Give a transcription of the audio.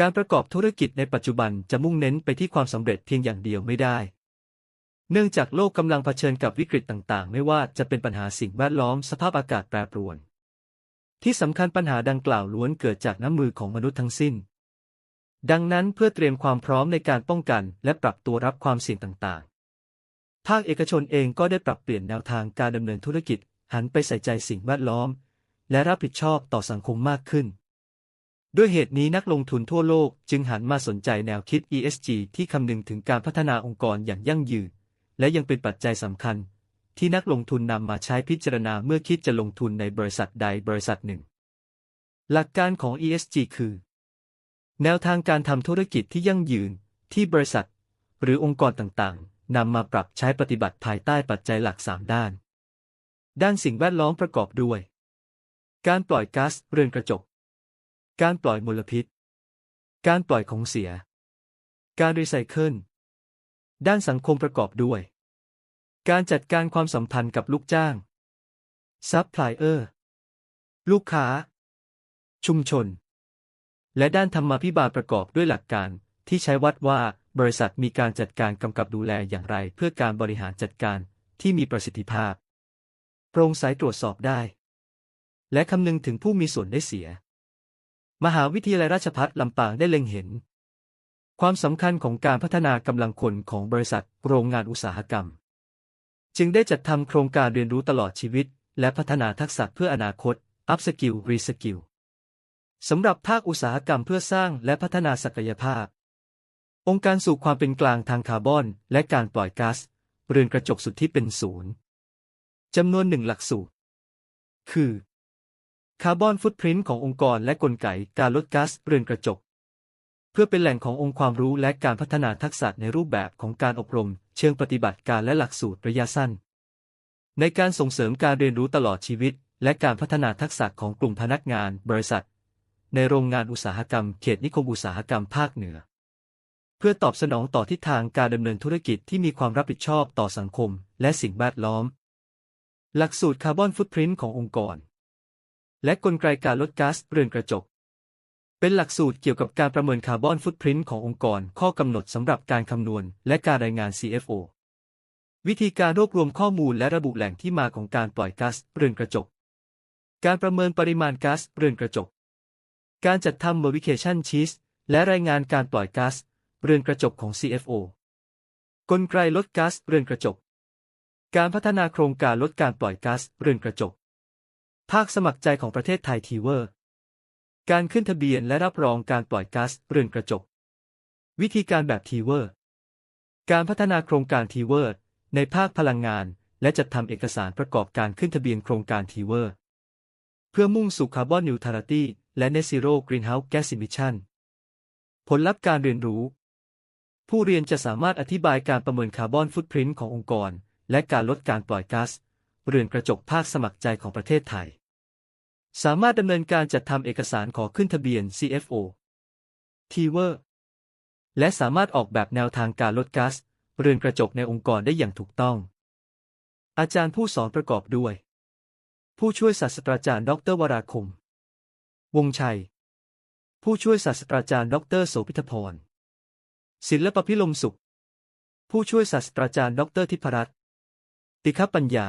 การประกอบธุรกิจในปัจจุบันจะมุ่งเน้นไปที่ความสำเร็จเพียงอย่างเดียวไม่ได้ เนื่องจากโลกกำลังเผชิญกับวิกฤตต่างๆ ไม่ว่าจะเป็นปัญหาสิ่งแวดล้อมสภาพอากาศแปรปรวน ที่สำคัญปัญหาดังกล่าวล้วนเกิดจากน้ำมือของมนุษย์ทั้งสิ้น ดังนั้นเพื่อเตรียมความพร้อมในการป้องกัน และปรับตัวรับความเสี่ยงต่างๆ ภาคเอกชนเองก็ได้ปรับเปลี่ยนแนวทางการดำเนินธุรกิจ หันไปใส่ใจสิ่งแวดล้อม และรับผิดชอบต่อสังคมมากขึ้น ด้วยเหตุนี้นักลงทุนทั่วโลกจึงหันมาสนใจแนวคิด ESG ที่คำนึงถึงการพัฒนาองค์กรอย่างยั่งยืน และยังเป็นปัจจัยสำคัญ ที่นักลงทุนนำมาใช้พิจารณาเมื่อคิดจะลงทุนในบริษัทใดบริษัทหนึ่ง หลักการของ ESG คือ แนวทางการทำธุรกิจที่ยั่งยืน ที่บริษัท หรือองค์กรต่างๆนำมาปรับใช้ปฏิบัติภายใต้ปัจจัยหลัก 3 ด้าน ด้านสิ่งแวดล้อมประกอบด้วย การปล่อยก๊าซเรือนกระจก การปล่อยมลพิษ การปล่อยของเสีย การรีไซเคิล ด้านสังคมประกอบด้วย การจัดการความสัมพันธ์กับลูกจ้าง ซัพพลายเออร์ ลูกค้า ชุมชน และด้านธรรมาภิบาลประกอบด้วยหลักการที่ใช้วัดว่าบริษัทมีการจัดการกำกับดูแลอย่างไร เพื่อการบริหารจัดการที่มีประสิทธิภาพ โปร่งใสตรวจสอบได้ และคำนึงถึงผู้มีส่วนได้เสีย มหาวิทยาลัยราชภัฏลำปางได้เล็งเห็น ความสำคัญของการพัฒนากำลังคนของบริษัทโรงงานอุตสาหกรรม จึงได้จัดทำโครงการเรียนรู้ตลอดชีวิต และพัฒนาทักษะเพื่ออนาคต อัพสกิลรีสกิลสำหรับภาคอุตสาหกรรมเพื่อสร้างและพัฒนาศักยภาพ องค์การสู่ความเป็นกลางทางคาร์บอน และการปล่อยก๊าซเรือนกระจกสุดที่เป็นศูนย์จำนวนหนึ่งหลักสูตร คือ คาร์บอนฟุตพริ้นขององค์กรและกลไกการลดก๊าซเรือนกระจก เพื่อเป็นแหล่งขององค์ความรู้และการพัฒนาทักษะในรูปแบบของการอบรม เชิงปฏิบัติการและหลักสูตรระยะสั้น ในการส่งเสริมการเรียนรู้ตลอดชีวิต และการพัฒนาทักษะของกลุ่มพนักงาน บริษัท ในโรงงานอุตสาหกรรม เขตนิคมอุตสาหกรรมภาคเหนือ เพื่อตอบสนองต่อทิศทางการดำเนินธุรกิจที่มีความรับผิดชอบต่อสังคม และสิ่งแวดล้อม หลักสูตรคาร์บอนฟุตพริ้นขององค์กร และกลไกการลดก๊าซเรือนกระจก เป็นหลักสูตรเกี่ยวกับการประเมินคาร์บอนฟุตพริ้นขององค์กร ข้อกำหนดสำหรับการคำนวณ และการรายงาน CFO วิธีการรวบรวมข้อมูลและระบุแหล่งที่มาของการปล่อยก๊าซเรือนกระจก การประเมินปริมาณก๊าซเรือนกระจก การจัดทำ Verification Sheet และรายงานการปล่อยก๊าซเรือนกระจกของ CFO กลไกลดก๊าซเรือนกระจก การพัฒนาโครงการลดการปล่อยก๊าซเรือนกระจก ภาคสมัครใจของประเทศไทยทีเวอร์ การขึ้นทะเบียนและรับรองการปล่อยก๊าซเรือนกระจก วิธีการแบบทีเวอร์ การพัฒนาโครงการทีเวอร์ในภาคพลังงาน และจัดทำเอกสารประกอบการขึ้นทะเบียนโครงการทีเวอร์ เพื่อมุ่งสู่คาร์บอนนิวทรัลิตี้และ Net Zero Greenhouse Gas Emission ผลลัพธ์การเรียนรู้ ผู้เรียนจะสามารถอธิบายการประเมินคาร์บอนฟุตพริ้นขององค์กร และการลดการปล่อยก๊าซ เรือนกระจกภาคสมัครใจของประเทศไทย สามารถดำเนินการจัดทำเอกสารขอขึ้นทะเบียน CFO t w e r และสามารถออกแบบแนวทางการลดก๊าซเรือนกระจกในองค์กรได้อย่างถูกต้อง อาจารย์ผู้สอนประกอบด้วย ผู้ช่วยศาสตราจารย์ ดร วราคม วงชัย ผู้ช่วยศาสตราจารย์ ดร โสภิธพร ศิลปพิลมสุข ผู้ช่วยศาสตราจารย์ ดร ทิพรัตน์ติคปัญญา